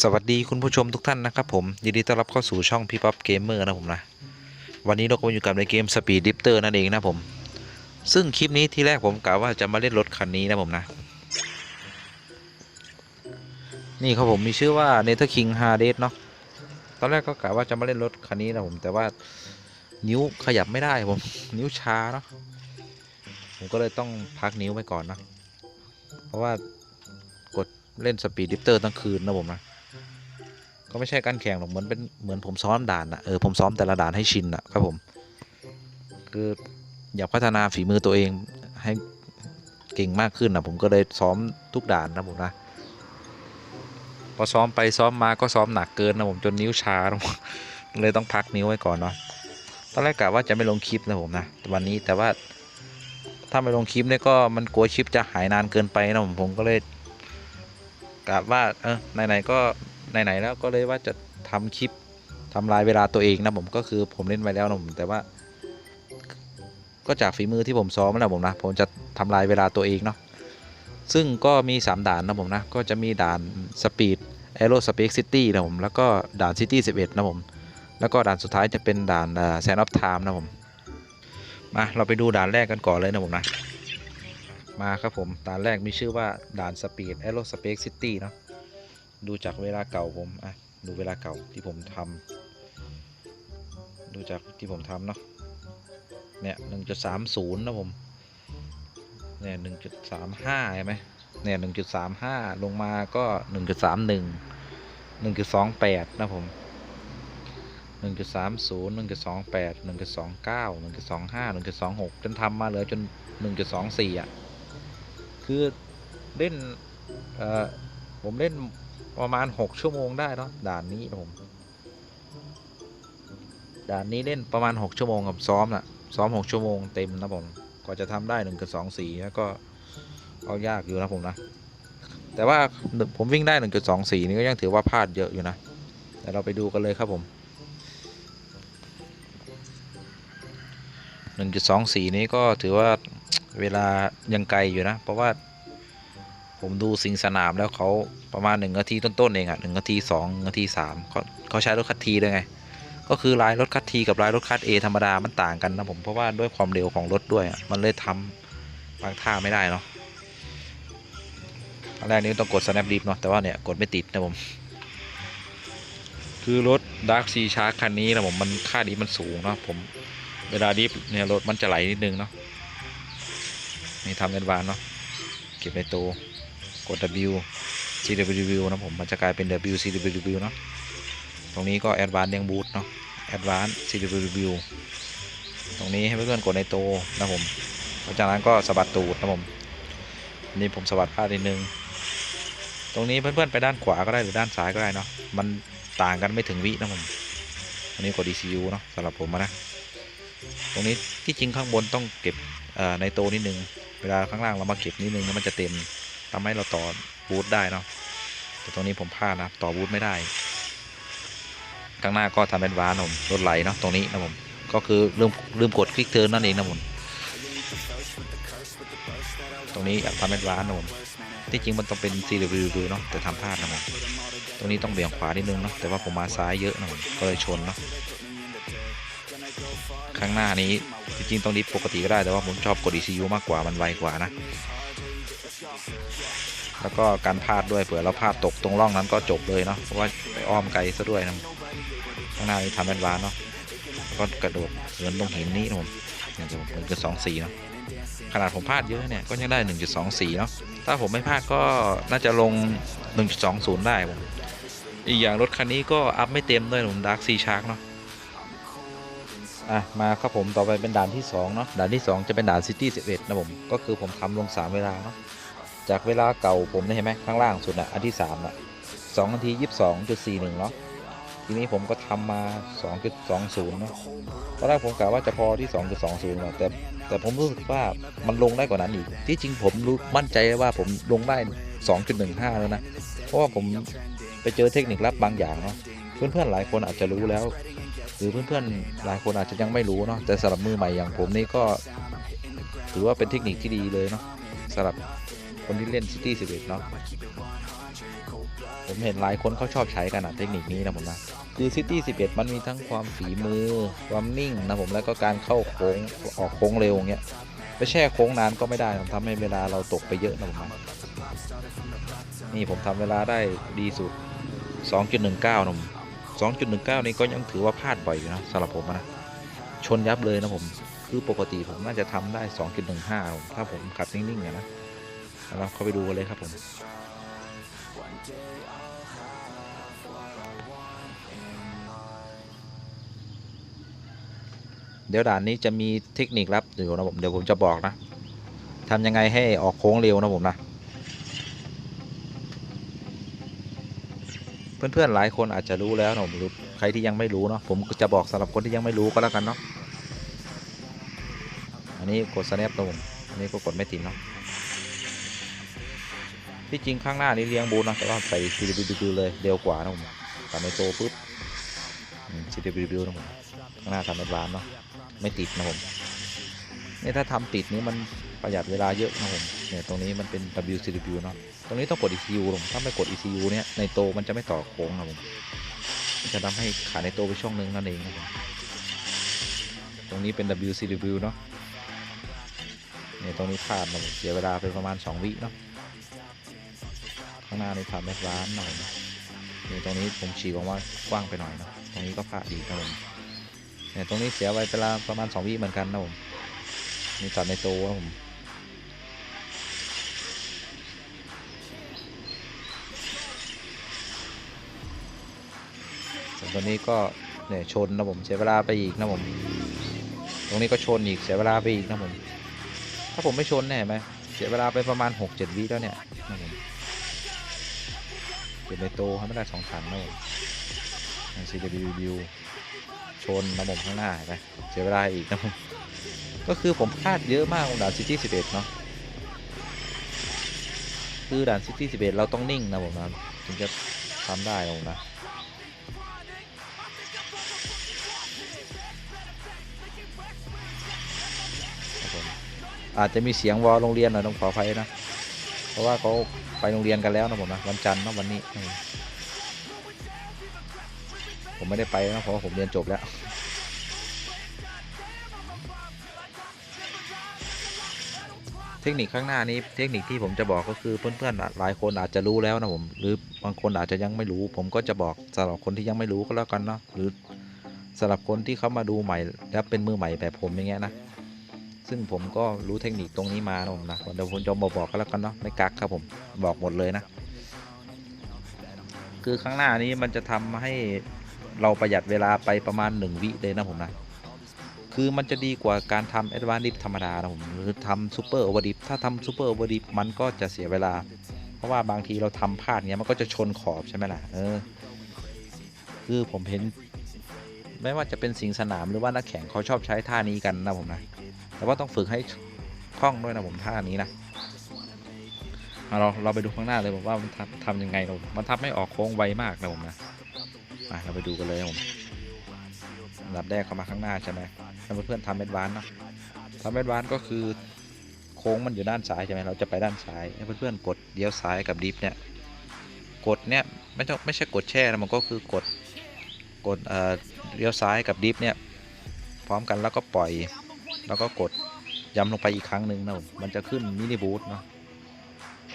สวัสดีคุณผู้ชมทุกท่านนะครับผม ยินดีต้อนรับเข้าสู่ช่องพี่ป๊อปเกมเมอร์นะผมนะ วันนี้เราก็มาอยู่กับในเกม Speed Drifter นั่นเองนะผม ซึ่งคลิปนี้ที่แรกผมกะว่าจะมาเล่นรถคันนี้นะผมนะ นี่ครับผมมีชื่อว่า n e t h e r King h a r d e s เนาะตอนแรกก็กะว่าจะมาเล่นรถคันนี้นะผมแต่ว่านิ้วขยับไม่ได้ผม นิ้วชาเนาะผมก็เลยต้องพักนิ้วไว้ก่อนนะเพราะว่ากดเล่น Speed Drifter ทั้งคืนนะผมนะ ก็ไม่ใช่การแข่งหรอกเหมือนเป็นเหมือนผมซ้อมด่านอะเออผมซ้อมแต่ละด่านให้ชินอะครับผมคืออยากพัฒนาฝีมือตัวเองให้เก่งมากขึ้นนะผมก็เลยซ้อมทุกด่านนะผมนะพอซ้อมไปซ้อมมาก็ซ้อมหนักเกินนะผมจนนิ้วชาเลยต้องพักนิ้วไว้ก่อนเนาะตอนแรกกะว่าจะไม่ลงคลิปนะผมนะวันนี้แต่ว่าถ้าไม่ลงคลิปเนี่ยก็มันกลัวคลิปจะหายนานเกินไปนะผมผมก็เลยกะว่าเออไหนๆก็ ไหนๆแล้วก็เลยว่าจะทำคลิปทำลายเวลาตัวเองนะผมก็คือผมเล่นไปแล้วนะผมแต่ว่า ก็จากฝีมือที่ผมซ้อมนะผมนะผมจะทำลายเวลาตัวเองเนาะซึ่งก็มี 3 ด่านนะผมนะก็จะมีด่านสปีดแอโรสเปกซิตี้นะผมแล้วก็ด่านซิตี้11นะผมแล้วก็ด่านสุดท้ายจะเป็นด่านแซนด์ออฟไทม์นะผมมาเราไปดูด่านแรกกันก่อนเลยนะผมนะมาครับผมด่านแรกมีชื่อว่าด่านสปีดแอโรสเปกซิตี้เนาะ ดูจากเวลาเก่าผมอะดูเวลาเก่าที่ผมทำดูจากที่ผมทำเนาะเนี่ยหนึ่งจุดสามศูนย์นะผมเนี่ยหนึ่งจุดสามห้าใช่ไหมเนี่ยหนึ่งจุดสามห้าลงมาก็หนึ่งจุดสามหนึ่งหนึ่งจุดสองแปดนะผมหนึ่งจุดสามศูนย์หนึ่งจุดสองแปดหนึ่งจุดสองเก้าหนึ่งจุดสองห้าหนึ่งจุดสองหกจนทำมาเหลือจนหนึ่งจุดสองสี่อะ คือเล่น เอ่อ ผมเล่น ประมาณ 6 ชั่วโมงได้เนาะด่านนี้ผมด่านนี้เล่นประมาณ 6 ชั่วโมงกับซ้อมนะซ้อม 6 ชั่วโมงเต็มนะผมกว่าจะทำได้1กับ2 4แล้วก็เอายากอยู่นะผมนะ แต่ว่าผมวิ่งได้1 2 4นี่ก็ยังถือว่าพลาดเยอะอยู่นะแต่เราไปดูกันเลยครับผม1.24นี้ก็ถือว่าเวลายังไกลอยู่นะ เพราะว่า ผมดูสิงสนามแล้วเขาประมาณหนึ่งนาทีต้นๆเองอะหนึ่งนาทีสองนาทีสามเขาเขาใช้รถคัดทีด้วยไง ก็คือลายรถคัดทีกับลายรถคัดเอธรรมดามันต่างกันนะผมเพราะว่าด้วยความเร็วของรถด้วยอะมันเลยทำบางท่าไม่ได้เนาะอันแรกนี้ต้องกด snap diff เนาะแต่ว่าเนี่ยกดไม่ติดนะผม คือรถ Dark Sea Shark คันนี้นะผมมันค่าดีมันสูงเนาะผมเวลาดิฟเนี่ยรถมันจะไหลนิดนึงเนาะนี่ทำเป็นวานเนาะเก็บในตัว กด W CW นะผมมันจะกลายเป็น W CW เนาะตรงนี้ก็ Advanced เรียงบูทเนาะ Advanced CW ตรงนี้ให้เพื่อนๆกดในโตนะผมหลังจากนั้นก็สะบัดตูดนะผมนี่ผมสะบัดพลาดนิดนึง ตรงนี้เพื่อนๆไปด้านขวาก็ได้หรือด้านซ้ายก็ได้เนาะมันต่างกันไม่ถึงวินะผมอันนี้กด ECU เนาะสำหรับผมนะตรงนี้ที่จริงข้างบนต้องเก็บในโตนิดนึงเวลาข้างล่างเรามาเก็บนิดนึงแล้วมันจะเต็ม ทำให้เราต่อบูทได้เนาะแต่ตรงนี้ผมพลาดนะต่อบูทไม่ได้ข้างหน้าก็ทำเป็นวานผมรถไหลเนาะตรงนี้นะผมก็คือลืมลืมกดคลิกเทิร์นนั่นเองนะผมตรงนี้ทำเป็นวานนะผมที่จริงมันต้องเป็น CW เนาะแต่ทำพลาดนะผมตรงนี้ต้องเบี่ยงขวานิดนึงเนาะแต่ว่าผมมาซ้ายเยอะนะผมก็เลยชนเนาะ ข้างหน้านี้ จริงๆตรงนี้ปกติก็ได้แต่ว่าผมชอบกด ECU มากกว่ามันไวกว่านะ แล้วก็การพลาดด้วยเผื่อเราพลาดตกตรงร่องนั้นก็จบเลยเนาะเพราะว่าไปอ้อมไกลซะด้วยนะข้างหน้านี้ทำเป็นวานเนาะแล้วก็กระโดดเหินตรงหินนี้นะผมอย่างผมหนึ่งจุดสองสี่เนาะขนาดผมพลาดเยอะเนี่ยก็ยังได้หนึ่งจุดสองสี่เนาะ ถ้าผมไม่พลาดก็น่าจะลงหนึ่งจุดสองศูนย์ได้ผม อีกอย่างรถคันนี้ก็อัพไม่เต็มด้วยผมดาร์คซีชาร์กเนาะ อะมาครับผมต่อไปเป็นด่านที่สองเนาะด่านที่สองจะเป็นด่านซิตี้สิบเอ็ดนะผมก็คือผมทำลงสามเวลาเนาะจากเวลาเก่าผมเนี่ยเห็นไหมข้างล่างสุดอะอันที่สามอะสองนาทียี่สิบสองจุดสี่หนึ่งเนาะทีนี้ผมก็ทำมาสองจุดสองศูนย์เนาะตอนแรกผมกะว่าจะพอที่สองจุดสองศูนย์แต่แต่ผมรู้สึกว่ามันลงได้กว่านั้นอีก ที่จริงผมรู้มั่นใจว่าผมลงได้สองจุดหนึ่งห้าแล้วนะ เพราะว่าผมไปเจอเทคนิคลับบางอย่างเนาะเพื่อนๆหลายคนอาจจะรู้แล้ว รือเพื่อนๆหลายคนอาจจะยังไม่รู้เนาะแต่สำหรับมือใหม่อย่างผมนี่ก็ถือว่าเป็นเทคนิคที่ดีเลยเนาะสำหรับคนที่เล่นซิตี้สิบเอ็ดเนาะผมเห็นหลายคนเขาชอบใช้กันอะเทคนิคนี้นะผมนะคือซิตี้11มันมีทั้งความฝีมือ ความนิ่งนะผมแล้วก็การเข้าโค้งออกโค้งเร็วอย่างเงี้ยไปแช่โค้งนานก็ไม่ได้ทำให้เวลาเราตกไปเยอะนะผมนะนี่ผมทำเวลาได้ดีสุด 2.19นะผม 2.19 นี่ก็ยังถือว่าพลาดบ่อยอยู่นะสำหรับผมนะ ชนยับเลยนะผม คือปกติผมน่าจะทำได้ 2.15ผมถ้าผมขับนิ่งๆอะนะเราเข้าไปดูกันเลยครับผมเดี๋ยวด่านนี้จะมีเทคนิคลับอยู่นะผม เดี๋ยวผมจะบอกนะทำยังไงให้ออกโค้งเร็วนะผมนะ เพื่อนๆหลายคนอาจจะรู้แล้วนะผมหรือใครที่ยังไม่รู้เนาะผมจะบอกสำหรับคนที่ยังไม่รู้ก็แล้วกันเนาะอันนี้กด snap นะผมอันนี้ก็กดไม่ติดเนาะที่จริงข้างหน้านี้เลี้ยงบูนนะแต่ว่าใส่ CWB เลยเร็วกว่านะผมตัดในโตปุ๊บอืม CWB นะผมข้างหน้าทำเป็นร้านเนาะไม่ติดนะผมนี่ถ้าทำติดนี้มันประหยัดเวลาเยอะนะผมเนี่ยตรงนี้มันเป็น WCW เนาะ ตรงนี้ต้องกด ECU ลงถ้าไม่กด ECU เนี่ยในโตมันจะไม่ต่อโค้งนะผมจะทำให้ขาในโตไปช่องหนึงนั่นเองนะครับตรงนี้เป็น WCW เนาะเนี่ยตรงนี้พลาดนะผมเสียเวลาไปประมาณ 2 วิเนาะข้างหน้านี่ทำแอดวานหน่อยนะนี่ตรงนี้ผมฉีกออกมากว้างไปหน่อยนะตรงนี้ก็พลาดอีกนะผมเนี่ยตรงนี้เสียไปเวลาประมาณ 2 วิเหมือนกันนะผมนี่ตัดในโตนะผม ตัวนี้ก็เนี่ยชนนะผมเสียเวลาไปอีกนะผม ตรงนี้ก็ชนอีกเสียเวลาไปอีกนะผม ถ้าผมไม่ชนเนี่ยเห็นไหมเสียเวลาไปประมาณ 6-7 วิแล้วเนี่ยนะผมเก็บในโตให้ไม่ได้สองถังนะผม CWB ชนนะผมข้างหน้าเห็นไหมเสียเวลาอีกนะผมก็คือผมพลาดเยอะมากของด่านซิตี้11เนาะคือด่านซิตี้11เราต้องนิ่งนะผมนะถึงจะทำได้นะผมนะ อาจจะมีเสียงวอลโรงเรียนหน่อยต้องขออภัยนะ เพราะว่าเขาไปโรงเรียนกันแล้วนะผมนะวันจันทร์นะวันนี้ ผมไม่ได้ไปนะเพราะาผมเรียนจบแล้วเทคนิคข้างหน้านี้เทคนิคที่ผมจะบอกก็คือเพื่อนๆหลายคนอาจจะรู้แล้วนะผมหรือบางคนอาจจะยังไม่รู้ ผมก็จะบอกสำหรับคนที่ยังไม่รู้ก็แล้วกันเนาะหรือสำหรับคนที่เขามาดูใหม่แล้วเป็นมือใหม่แบบผมอย่างเงี้ยนะ ซึ่งผมก็รู้เทคนิคตรงนี้มานะผมนะเดี๋ยวผมจะมาบอกก็แล้วกันเนาะไม่กักครับผมบอกหมดเลยนะ คือข้างหน้านี้มันจะทำให้เราประหยัดเวลาไปประมาณ 1 วิเลยนะผมนะคือมันจะดีกว่าการทำแอดวานซ์ดิฟธรรมดานะผมหรือทำซูเปอร์โอเวอร์ดิฟถ้าทำซูเปอร์โอเวอร์ดิฟมันก็จะเสียเวลา เพราะว่าบางทีเราทำพลาดเงี้ยมันก็จะชนขอบใช่ไหมล่ะเออคือผมเห็น ไม่ว่าจะเป็นสิงสนามหรือว่านักแข่งเขาชอบใช้ท่านี้กันนะผมนะ แต่ว่าต้องฝึกให้คล่องด้วยนะผมท่านี้นะเอาเราเราไปดูข้างหน้าเลยผมว่ามันทำทำยังไงเรามันทำให้ออกโค้งไวมากนะผมนะมาเราไปดูกันเลยผมอันดับแรกเข้ามาข้างหน้าใช่ไหมให้เพื่อนๆทำเป็นวานเนาะทำเป็นวานก็คือโค้งมันอยู่ด้านซ้ายใช่ไหมเราจะไปด้านซ้ายให้เพื่อนๆกดเลี้ยวซ้ายกับดิฟเนี่ยกดเนี่ยไม่ต้องไม่ใช่กดแช่นะมันก็คือกดกดเอ่อเลี้ยวซ้ายกับดิฟเนี่ยพร้อมกันแล้วก็ปล่อย แล้วก็กดย้ำลงไปอีกครั้งหนึ่งนะผมมันจะขึ้นมินิบูทเนาะ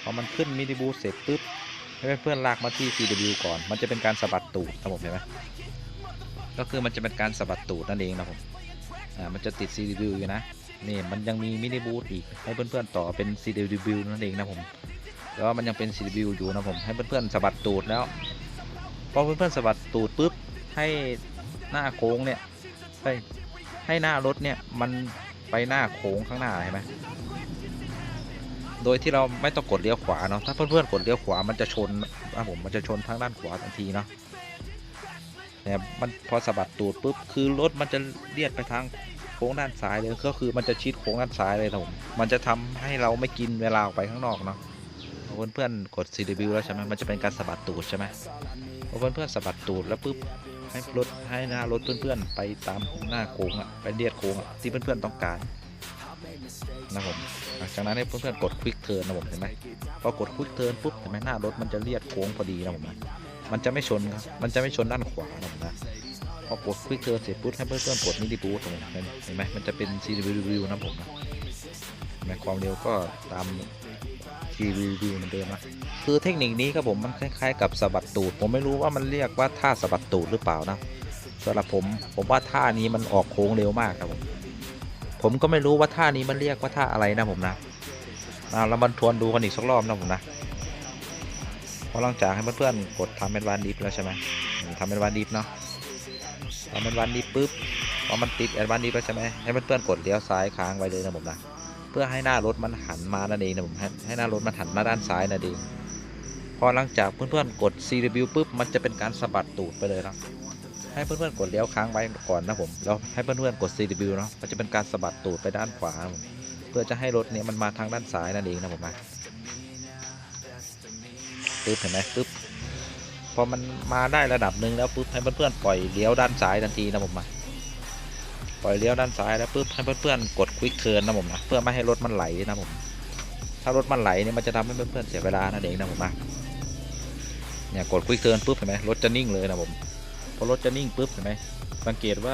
พอมันขึ้นมินิบูทเสร็จปุ๊บให้เพื่อนๆลากมาที่ CW ก่อน มันจะเป็นการสะบัดตูดนะผมเห็นไหมก็คือมันจะเป็นการสะบัดตูดนั่นเองนะผมอ่ามันจะติด CW อยู่นะนี่มันยังมีมินิบูทอีกให้เพื่อนๆต่อเป็น CW นั่นเองนะผมแล้วมันยังเป็น CW อยู่นะผมให้เพื่อนๆสะบัดตูดแล้วพอเพื่อนๆสะบัดตูดปุ๊บให้หน้าโค้งเนี่ยเฮ้ ให้หน้ารถเนี่ยมันไปหน้าโค้งข้างหน้าเห็นไหมโดยที่เราไม่ต้องกดเลี้ยวขวาเนาะถ้าเพื่อนๆกดเลี้ยวขวามันจะชนนะผมมันจะชนทางด้านขวาทันทีเนาะเนี่ยมันพอสะบัดตูดปุ๊บคือรถมันจะเลียดไปทางโค้งด้านซ้ายเลยก็คือมันจะชิดโค้งด้านซ้ายเลยนะผมมันจะทำให้เราไม่กินเวลาออกไปข้างนอกเนาะเพื่อนๆกด CW แล้วใช่ไหมมันจะเป็นการสะบัดตูดใช่ไหมเพื่อนๆสะบัดตูดแล้วปุ๊บ ให้รถให้หน้ารถเพื่อนๆ ไปตามหน้าโค้งอะไปเลียดโค้งอะที่เพื่อนๆต้องการนะผมหลังจากนั้นให้เพื่อนๆกดควิกเทิร์นนะผมเห็นไหมพอกดควิกเทิร์นปุ๊บเห็นไหมหน้ารถมันจะเลียดโค้งพอดีนะผมนะมันจะไม่ชนครับมันจะไม่ชนด้านขวานะผมนะพอกดควิกเทิร์นเสร็จปุ๊บให้เพื่อนๆกดมินิบูทนะผมเห็นไหมมันจะเป็น c w w นะผมนะเห็นไหมความเร็วก็ตาม c w w เหมือนเดิมนะ คือเทคนิคนี้ครับผมมันคล้าย ๆ กับสะบัดตูด ผมไม่รู้ว่ามันเรียกว่าท่าสะบัดตูดหรือเปล่านะสำหรับผมผมว่าท่านี้มันออกโค้งเร็วมากครับผมผมก็ไม่รู้ว่าท่านี้มันเรียกว่าท่าอะไรนะผมนะอ่าเรามาทวนดูกันอีกสักรอบนะผมนะพอหลังจากให้เพื่อนๆกดทำเป็นวานดิฟแล้วใช่ไหมทำเป็นวานดิฟเนาะทำเป็นวานดิฟปุ๊บพอมันติดแอดวานดิฟแล้วใช่ไหมให้เพื่อนๆกดเลี้ยวซ้ายค้างไว้เลยนะผมนะเพื่อให้หน้ารถมันหันมานั่นเองนะผมให้ให้หน้ารถมันหันมาด้านซ้ายนั่นเอง พอหลังจากเพื่อนๆกด CW ปุ๊บมันจะเป็นการสะบัดตูดไปเลยนะให้เพื่อนๆกดเลี้ยวค้างไว้ก่อนนะผมแล้วให้เพื่อนๆกด CW เนาะมันจะเป็นการสะบัดตูดไปด้านขวาผมเพื่อจะให้รถเนี้ยมันมาทางด้านซ้ายนั่นเองนะผมนะปึ๊บเห็นไหมปึ๊บพอมันมาได้ระดับหนึ่งแล้วปุ๊บให้เพื่อนๆปล่อยเลี้ยวด้านซ้ายทันทีนะผมนะปล่อยเลี้ยวด้านซ้ายแล้วปุ๊บให้เพื่อนๆกดควิกเทิร์นนะผมนะเพื่อไม่ให้รถมันไหลนะผมถ้ารถมันไหลเนี่ยมันจะทำให้เพื่อนๆเสียเวลานั่นเองนะผมนะ เนี่ยกดควิกเทิร์นปุ๊บเห็นไหมรถจะนิ่งเลยนะผมพอรถจะนิ่งปุ๊บเห็นไหมสังเกตว่า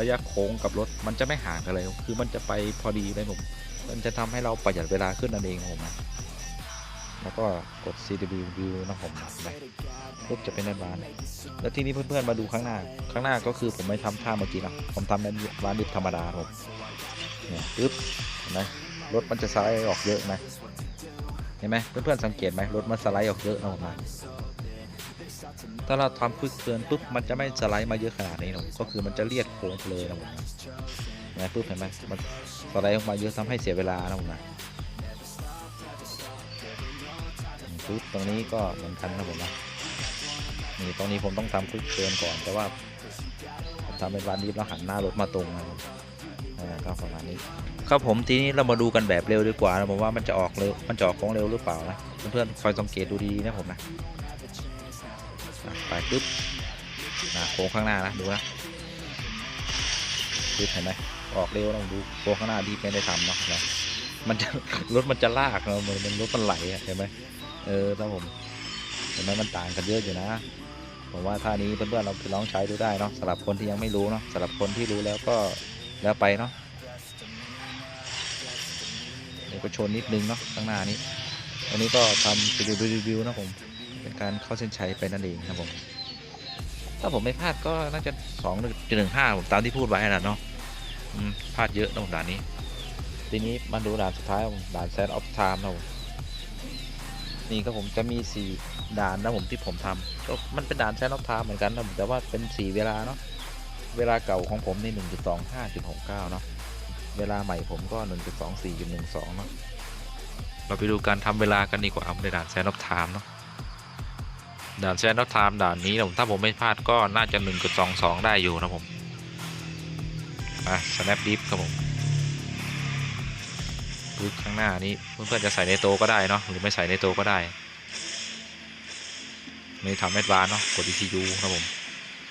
ระยะโค้งกับรถมันจะไม่ห่างกันเลยคือมันจะไปพอดีเลยผมมันจะทำให้เราประหยัดเวลาขึ้นนั่นเองผมนะแล้วก็กด CW view นะผมนะปุ๊บจะเป็นแอดวานแล้วทีนี้เพื่อนๆมาดูข้างหน้า ข้างหน้าก็คือผมไม่ทำท่าเมื่อกี้นะผมทำเป็นวานดิฟธรรมดาครับผมเนี่ยปุ๊บเห็นไหมรถมันจะสไลด์ออกเยอะไหมเห็นไหมเพื่อนๆสังเกตไหมรถมันสไลด์ออกเยอะนะผมนะ ถ้าเราทำควิกเทิร์นปุ๊บมันจะไม่สไลด์มาเยอะขนาดนี้นะผมก็คือมันจะเลียดโค้งเลยนะผมนะนะปุ๊บเห็นไหมมันสไลด์ออกมาเยอะทำให้เสียเวลานะผมนะปุ๊บตรงนี้ก็เหมือนกันนะผมนะนี่ตรงนี้ผมต้องทำควิกเทิร์นก่อนแต่ว่าทำเป็นวานดิฟแล้วหันหน้ารถมาตรงนะผมอ่าก็ประมาณนี้ครับผมทีนี้เรามาดูกันแบบเร็วดีกว่านะผมว่ามันจะออกเร็วมันจะออกโค้งเร็วหรือเปล่านะเพื่อนๆคอยสังเกตดูดีนะผมนะ ไปปุ๊บนะโค้งข้างหน้านะดูนะปุ๊บเห็นไหมออกเร็วนะดูโค้งข้างหน้าดีไม่ได้ทำเนาะนะมันจะรถมันจะลากเนาะเหมือนมันรถมันไหลเห็นไหมเออครับผมเห็นไหมมันต่างกันเยอะอยู่นะผมว่าท่านี้เพื่อนๆเราไปลองใช้ดูได้เนาะสำหรับคนที่ยังไม่รู้เนาะสำหรับคนที่รู้แล้วก็แล้วไปเนาะเดี๋ยวก็ชนนิดนึงเนาะข้างหน้านี้วันนี้ก็ทำรีวิวรีวิวนะผม เป็นการเข้าเส้นชัยไปนั่นเองครับผม ถ้าผมไม่พลาดก็น่าจะสองจุดหนึ่งห้าผมตามที่พูดไว้นะเนาะพลาดเยอะนะผมด่านนี้ ทีนี้มาดูด่านสุดท้ายครับผมด่านแซนออฟไทม์นะผมนี่ครับผมจะมีสี่ด่านนะผมที่ผมทำก็มันเป็นด่านแซนออฟไทม์เหมือนกันนะแต่ว่าเป็นสี่เวลาเนาะเวลาเก่าของผมนี่หนึ่งจุดสองห้าจุดหกเก้าเนาะเวลาใหม่ผมก็หนึ่งจุดสองสี่จุดหนึ่งสองเนาะเราไปดูการทำเวลากันดีกว่าในด่านแซนออฟไทม์เนาะ ด่านแซนด์ไทม์ด่านนี้นะผมถ้าผมไม่พลาดก็น่าจะ 1.22 ได้อยู่นะผมอะ snap dip ครับผมปึ๊บข้างหน้านี้เพื่อนๆจะใส่ในโตก็ได้เนาะหรือไม่ใส่ในโตก็ได้นี่ทำแอดวานเนาะกด ECU นะผม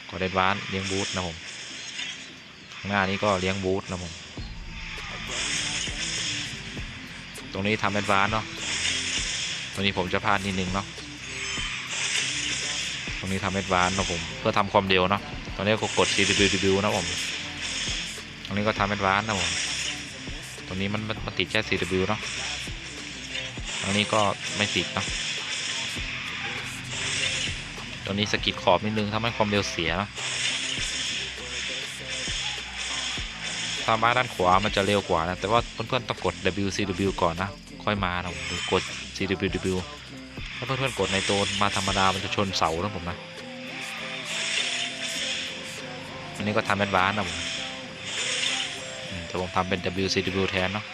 กดแอดวานเลี้ยงบูทนะผมข้างหน้านี้ก็เลี้ยงบูทนะผมตรงนี้ทำแอดวานเนาะตรงนี้ผมจะพลาดนิดนึงเนาะ นี้ทำเอ็ดวานนะผมเพื่อทำความเร็วเนาะตอนนี้ก็กด CW นะผมตรงนี้ก็ทำเอ็ดวานนะผมตรงนี้มันมันมันติดแค่ CW เนาะตรงนี้ก็ไม่ติดเนาะตรงนี้สกิดขอบนิดนึงทำให้ความเร็วเสียนะถ้ามาด้านขวามันจะเร็วกว่านะ แต่ว่าเพื่อนๆต้องกด WCW ก่อนนะ ค่อยมานะผมหรือกด CW ถ้าเพื่อนๆกดในโตนมาธรรมดามันจะชนเสานะผมนะ อันนี้ก็ทำเป็นวานนะผมแต่ผมทำเป็น WCW แทนเนาะ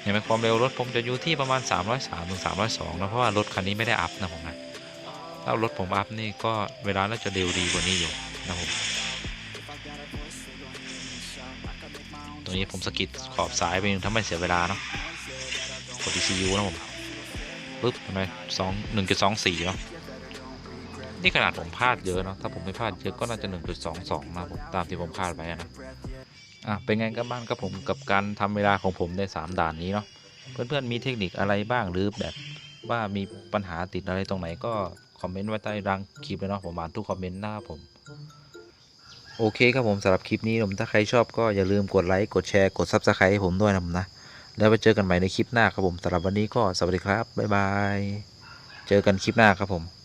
เห็นไหมความเร็วรถผมจะอยู่ที่ประมาณ 303ถึง302นะเพราะว่ารถคันนี้ไม่ได้อัพนะผมนะถ้ารถผมอัพนี่ก็เวลาน่าจะเร็วดีกว่านี้อยู่นะผมตรงนี้ผมสกิดขอบซ้ายไปหนึงทำให้เสียเวลาเนาะ กด ECU นะผมปึ๊บทำไมสองหนึ่งจุดสองสี่เนาะนี่ขนาดผมพลาดเยอะเนาะถ้าผมไม่พลาดเยอะก็น่าจะหนึ่งจุดสองสองนะผมตามที่ผมคาดไว้นะอะเป็นไงกันบ้างครับผมกับการทำเวลาของผมใน 3 ด่านนี้เนาะเพื่อนๆมีเทคนิคอะไรบ้างหรือแบบว่ามีปัญหาติดอะไรตรงไหนก็คอมเมนต์ไว้ใต้ร่างคลิปเลยเนาะผมอ่านทุกคอมเมนต์หนะครับผม โอเคครับผมสำหรับคลิปนี้ผมถ้าใครชอบก็อย่าลืมกดไลค์กดแชร์กด Subscribe ให้ผมด้วยนะผมนะ แล้วไปเจอกันใหม่ในคลิปหน้าครับผมสำหรับวันนี้ก็สวัสดีครับบ๊ายบาย เจอกันคลิปหน้าครับผม